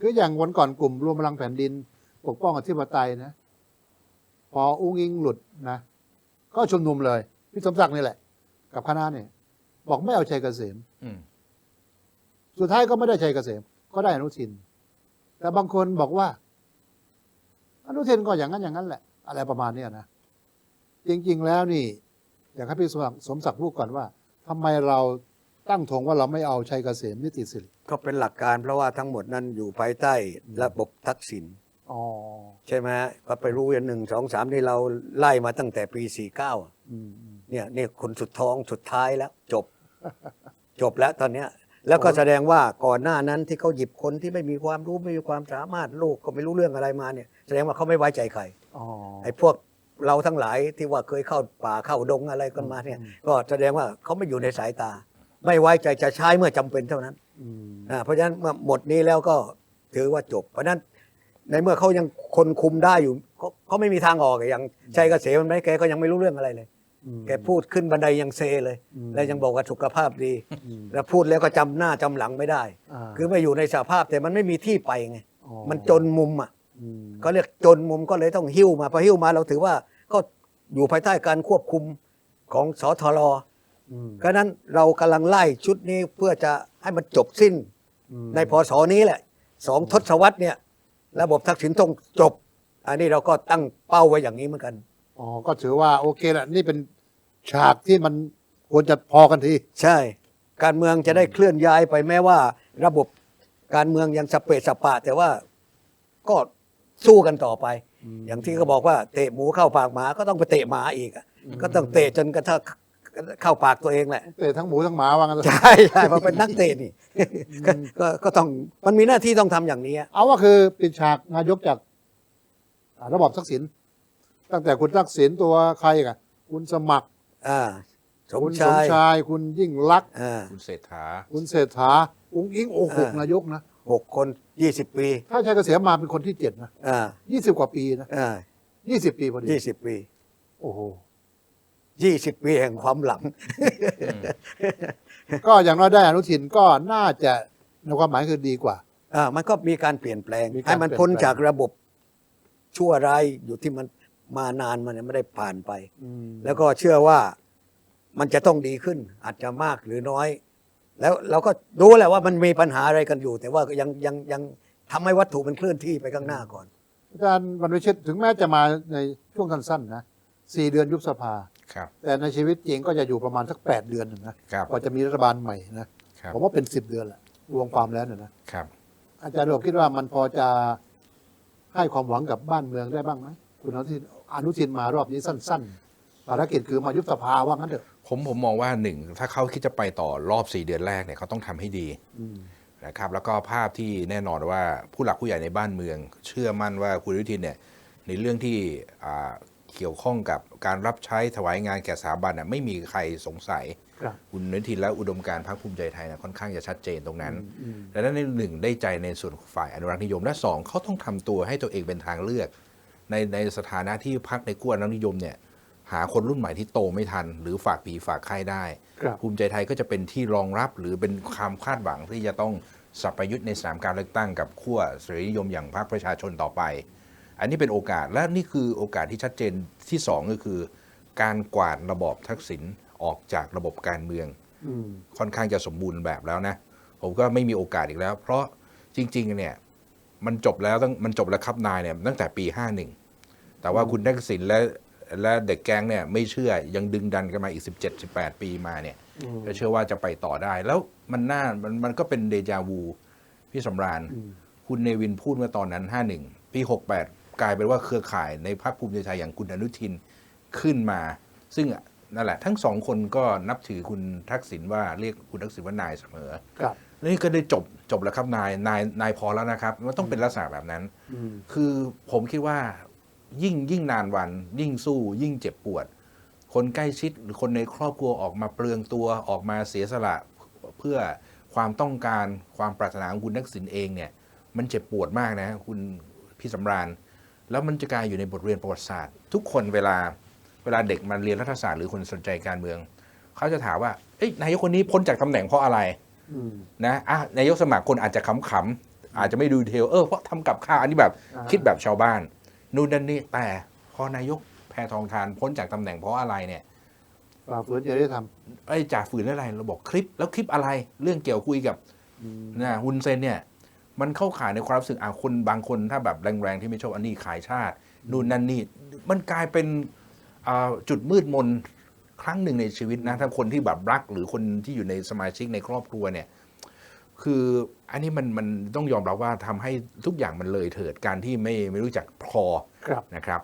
คืออย่างวันก่อนกลุ่มรวมพลังแผ่นดิน ปกป้องอธิปไตยนะ พออุ้งอิงหลุดนะ ก็ชุมนุมเลย พี่สมศักดิ์นี่แหละ กับคณะเนี่ย บอกไม่เอาชัยเกษมอืมสุดท้ายก็ไม่ได้ชัยเกษม ก็ได้อนุทิน แต่บางคนบอกว่า อนุทินก็อย่างนั้นอย่างนั้นแหละ อะไรประมาณเนี้ยนะจริง ๆ แล้วนี่ อยากให้พี่สมศักดิ์สมศักดิ์พูดก่อนว่าทำไมเรา ตั้งธงว่าเราไม่เอาชัยเกษมนิติสิริก็เป็นหลักการเพราะว่าทั้งหมดนั้นอยู่ภายใต้ระบบทักษิณอ๋อใช่ไหมฮะก็ไปรู้อย่างหนึ่งสองสามที่เราไล่มาตั้งแต่ปีสี่เก้าอืมอืมเนี่ยนี่คนสุดท้องสุดท้ายแล้ว จบ จบแล้วตอนเนี้ย แล้วก็แสดงว่าก่อนหน้านั้นที่เขาหยิบคนที่ไม่มีความรู้ไม่มีความสามารถลูกก็ไม่รู้เรื่องอะไรมาเนี่ย แสดงว่าเขาไม่ไว้ใจใครอ๋อไอ้พวกเราทั้งหลายที่ว่าเคยเข้าป่าเข้าดงอะไรกันมาเนี่ยอืมก็แสดงว่าเขาไม่อยู่ในสายตา ไม่ไว้ใจจะใช้เมื่อจำเป็นเท่านั้นอืมอ่าเพราะฉะนั้นเมื่อหมดนี้แล้วก็ถือว่าจบ เพราะฉะนั้นในเมื่อเขายังคนคุมได้อยู่เขาเขาไม่มีทางออกอะอย่างชัยเกษมมันไหมแกก็ยังไม่รู้เรื่องอะไรเลยอืมแกพูดขึ้นบันไดยังเซเลยอืมแล้วยังบอกว่าสุขภาพดีอืมแล้วพูดแล้วก็จำหน้าจำหลังไม่ได้าคือไม่อยู่ในสภาพแต่มันไม่มีที่ไปไงอ๋อมันจนมุมอะอืมก็เรียกจนมุมก็เลยต้องหิ้วมาพอหิ้วมาเราถือว่าก็อยู่ภายใต้การควบคุมของสทร อืมก็นั้นเรากำลังไล่ชุดนี้เพื่อจะให้มันจบสิ้นอืมในพศนี้แหละสองทศวรรษเนี่ย ระบบทักษิณต้องจบ อันนี้เราก็ตั้งเป้าไว้อย่างนี้เหมือนกัน อ๋อ ก็ถือว่าโอเคละนี่เป็นฉากที่มันควรจะพอกันที ใช่ การเมืองจะได้เคลื่อนย้ายไปแม้ว่า ระบบการเมืองยังสเปะสปะ แต่ว่าก็สู้กันต่อไป อย่างที่เขาบอกว่าเตะหมูเข้าปากหมาก็ต้องไปเตะหมาอีกอะก็ต้องเตะจนกระทั่ง เข้าปากตัวเองแหละเตะทั้งหมูทั้งหมาว่างั้นเลยใช่ใช่เพราะเป็นนักเตะนี่ก็ก็ก็ต้องมันมีหน้าที่ต้องทำอย่างนี้อะเอาว่าคือปิดฉากนายกจากอ่าระบอบทักษิณตั้งแต่คุณทักษิณตัวใครกันคุณสมัครอ่าสมคุณสชามยชาย คุณยิ่งลักษณ์อ่าคุณเศรษฐา คุณเศรษฐาอุ้งอิงโอ้โหอ่านนายกนะหกคนยี่สิบปีถ้าชัยเกษมมาเป็นคนที่เจ็ดนะอ่ายี่สิบกว่าปีนะอ่ายี่สิบปีพอดียี่สิบปี โอ้โห ยี่สิบปีแห่งความหลัง ก็อย่างน้อยได้อนุทินก็น่าจะในความหมายคือดีกว่า อ่า มันก็มีการเปลี่ยนแปลงมีการให้มันพ้นเปลี่ยนแปลง จากระบบชั่วร้ายอยู่ที่มันมานานมันยไม่ได้ผ่านไปอืมแล้วก็เชื่อว่ามันจะต้องดีขึ้น อาจจะมากหรือน้อย แล้วเราก็รู้แหละว่ามันมีปัญหาอะไรกันอยู่ แต่ว่าก็ยังยังยังทำให้วัตถุมันเคลื่อนที่ไปข้างหน้าก่อน อาจารย์บรรวิชิตถึงแม้จะมาในช่วงสั้นๆนะสี่เดือนยุบสภา ครับ แต่ในชีวิตจริงก็จะอยู่ประมาณสักแปดเดือนหนึ่งนะครับกว่าจะมีรัฐบาลใหม่นะครับผมว่าเป็นสิบเดือนแหละรวมความแล้วเนี่ยนะครับ อาจารย์ผมคิดว่ามันพอจะให้ความหวังกับบ้านเมืองได้บ้างไหมคุณอนุทินอนุทินมารอบนี้สั้น ๆ ภารกิจคือมายุบสภาว่างั้นเถอะ ผมผมมองว่าหนึ่งถ้าเขาคิดจะไปต่อรอบ4เดือนแรกเนี่ยเขาต้องทำให้ดีอืมนะครับแล้วก็ภาพที่แน่นอนว่าผู้หลักผู้ใหญ่ในบ้านเมือง เชื่อมั่นว่าคุณอนุทินเนี่ยในเรื่องที่อ่า เกี่ยวข้องกับการรับใช้ถวายงานแก่สถาบันน่ะไม่มีใครสงสัย ครับ คุณอนุทินและอุดมการณ์พรรคภูมิใจไทยนะค่อนข้างจะชัดเจนตรงนั้นอืมดังนั้นในหนึ่งได้ใจในส่วนฝ่ายอนุรักษ์นิยมและสองเขาต้องทำตัวให้ตัวเองเป็นทางเลือก ในในสถานะที่พรรคในขั้วอนุรักษ์นิยมเนี่ยหาคนรุ่นใหม่ที่โตไม่ทัน หรือฝากปีฝากไข้ได้ ครับ ภูมิใจไทยก็จะเป็นที่รองรับหรือเป็นความคาดหวังที่จะต้องสับประยุทธ์ในสนามการเลือกตั้งกับขั้วเสรีนิยมอย่างพรรคประชาชนต่อไป อันนี้เป็นโอกาสและนี่คือโอกาสที่ชัดเจนที่สองก็คือ การกวาดระบอบทักษิณออกจากระบบการเมืองอืมค่อนข้างจะสมบูรณ์แบบแล้วนะ ผมก็ไม่มีโอกาสอีกแล้ว เพราะจริง ๆ เนี่ย มันจบแล้วตั้งมันจบแล้วครับนายเนี่ยตั้งแต่ปี 51 แต่ว่าคุณทักษิณและและเด็กแก๊งเนี่ยไม่เชื่อยังดึงดันกันมาอีก 17 18 ปีมาเนี่ยอืมก็เชื่อว่าจะไปต่อได้ แล้วมันน่ามันมันก็เป็นเดจาวูพี่สำราญอืมคุณเนวินพูดเมื่อตอนนั้น 51 ปี 68 กลายเป็นว่าเครือข่ายในพรรคภูมิใจไทยอย่างคุณอนุทินขึ้นมา ซึ่งนั่นแหละ ทั้งสองคนก็นับถือคุณทักษิณว่าเรียกคุณทักษิณว่านายเสมอครับนี่ก็ได้จบจบแล้วครับนายนายนายพอแล้วนะครับมันต้องเป็นลักษณะแบบนั้นอืมคือผมคิดว่ายิ่งยิ่งนานวัน ยิ่งสู้ ยิ่งเจ็บปวด คนใกล้ชิดหรือคนในครอบครัวออกมาเปลืองตัวออกมาเสียสละเพื่อความต้องการความปรารถนาของคุณทักษิณเองเนี่ย มันเจ็บปวดมากนะ คุณพี่สำราญ แล้วมันจะกลายอยู่ในบทเรียนประวัติศาสตร์ ทุกคนเวลาเวลาเด็กมันเรียนรัฐศาสตร์หรือคนสนใจการเมือง เขาจะถามว่าเอ้ยนายกคนนี้พ้นจากตำแหน่งเพราะอะไรอืมนะอะนายกสมัครคนอาจจะขำอาจจะไม่ดูดีเทลเออเพราะทำกับข้าวอันนี้แบบอ่าคิดแบบชาวบ้าน นู่นนั่นนี่แต่พอนายกแพทองทานพ้นจากตำแหน่งเพราะอะไรเนี่ยฝ่าฝืนจะได้ทไอ้จ่าฝืนอะไรเราบอกคลิปแล้วคลิปอะไร เรื่องเกี่ยวคุยกับำนะฮุนเซนเนี่ย มันเข้าข่ายในความรู้สึกอะคนบางคนถ้าแบบแรงๆที่ไม่ชอบอันนี้ขายชาตินู่นนั่นนี่มันกลายเป็นอ่าจุดมืดมนครั้งหนึ่งในชีวิตนะถ้าคนที่แบบรักหรือคนที่อยู่ในสมาชิกในครอบครัวเนี่ย คืออันนี้มันมันต้องยอมรับว่าทำให้ทุกอย่างมันเลยเถิดการที่ไม่ไม่รู้จักพอครับนะครับ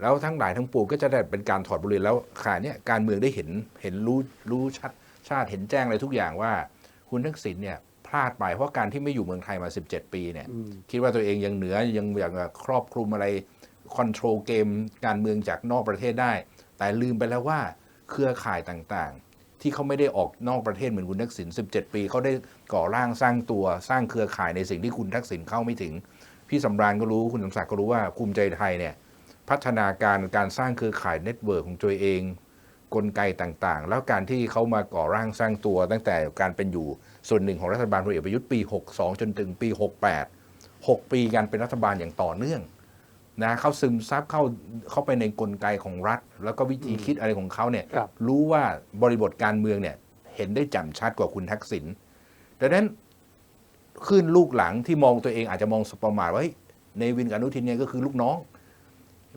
แล้วทั้งหลายทั้งปวงก็จะได้เป็นการถอดบทเรียนแล้วค่ะเนี่ยการเมืองได้เห็นเห็นรู้รู้ชัดชาติเห็นแจ้งอะไรทุกอย่างว่า คุณทักษิณเนี่ยพ ลาดไป เพราะการที่ไม่อยู่เมืองไทยมา 17 ปีเนี่ยอืมคิดว่าตัวเองยังเหนือยังอยากจะครอบคลุมอะไรคอนโทรลเกมการเมืองจากนอกประเทศได้ แต่ลืมไปแล้วว่าเครือข่ายต่างๆ ที่เขาไม่ได้ออกนอกประเทศเหมือนคุณทักษิณ17 ปีเขาได้ก่อร่างสร้างตัวสร้างเครือข่ายในสิ่งที่คุณทักษิณเข้าไม่ถึง พี่สำราญก็รู้คุณสมศักดิ์ก็รู้ว่าภูมิใจไทยเนี่ยพัฒนาการการสร้างเครือข่ายเน็ตเวิร์กของตัวเอง กลไกต่างๆ แล้วการที่เขามาก่อร่างสร้างตัวตั้งแต่การเป็นอยู่ส่วนหนึ่งของรัฐบาลพลเอกประยุทธ์ปี 62 จนถึงปี 68 6 ปีการเป็นรัฐบาลอย่างต่อเนื่องนะเขาซึมซับเข้าเข้าไปในกลไกของรัฐ แล้วก็วิธีคิดอะไรของเขาเนี่ยครับ รู้ว่าบริบทการเมืองเนี่ยเห็นได้แจ่มชัดกว่าคุณทักษิณดังนั้นขึ้นลูกหลังที่มองตัวเองอาจจะมองสบประมาทว่าเฮ้ยในวินกับอนุทินเนี่ยก็คือลูกน้อง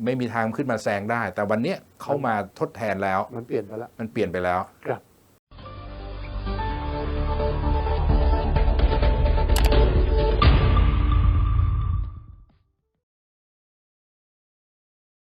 ไม่มีทางขึ้นมาแซงได้ แต่วันเนี้ยเขามาทดแทนแล้ว มันเปลี่ยนไปแล้ว มันเปลี่ยนไปแล้ว ครับ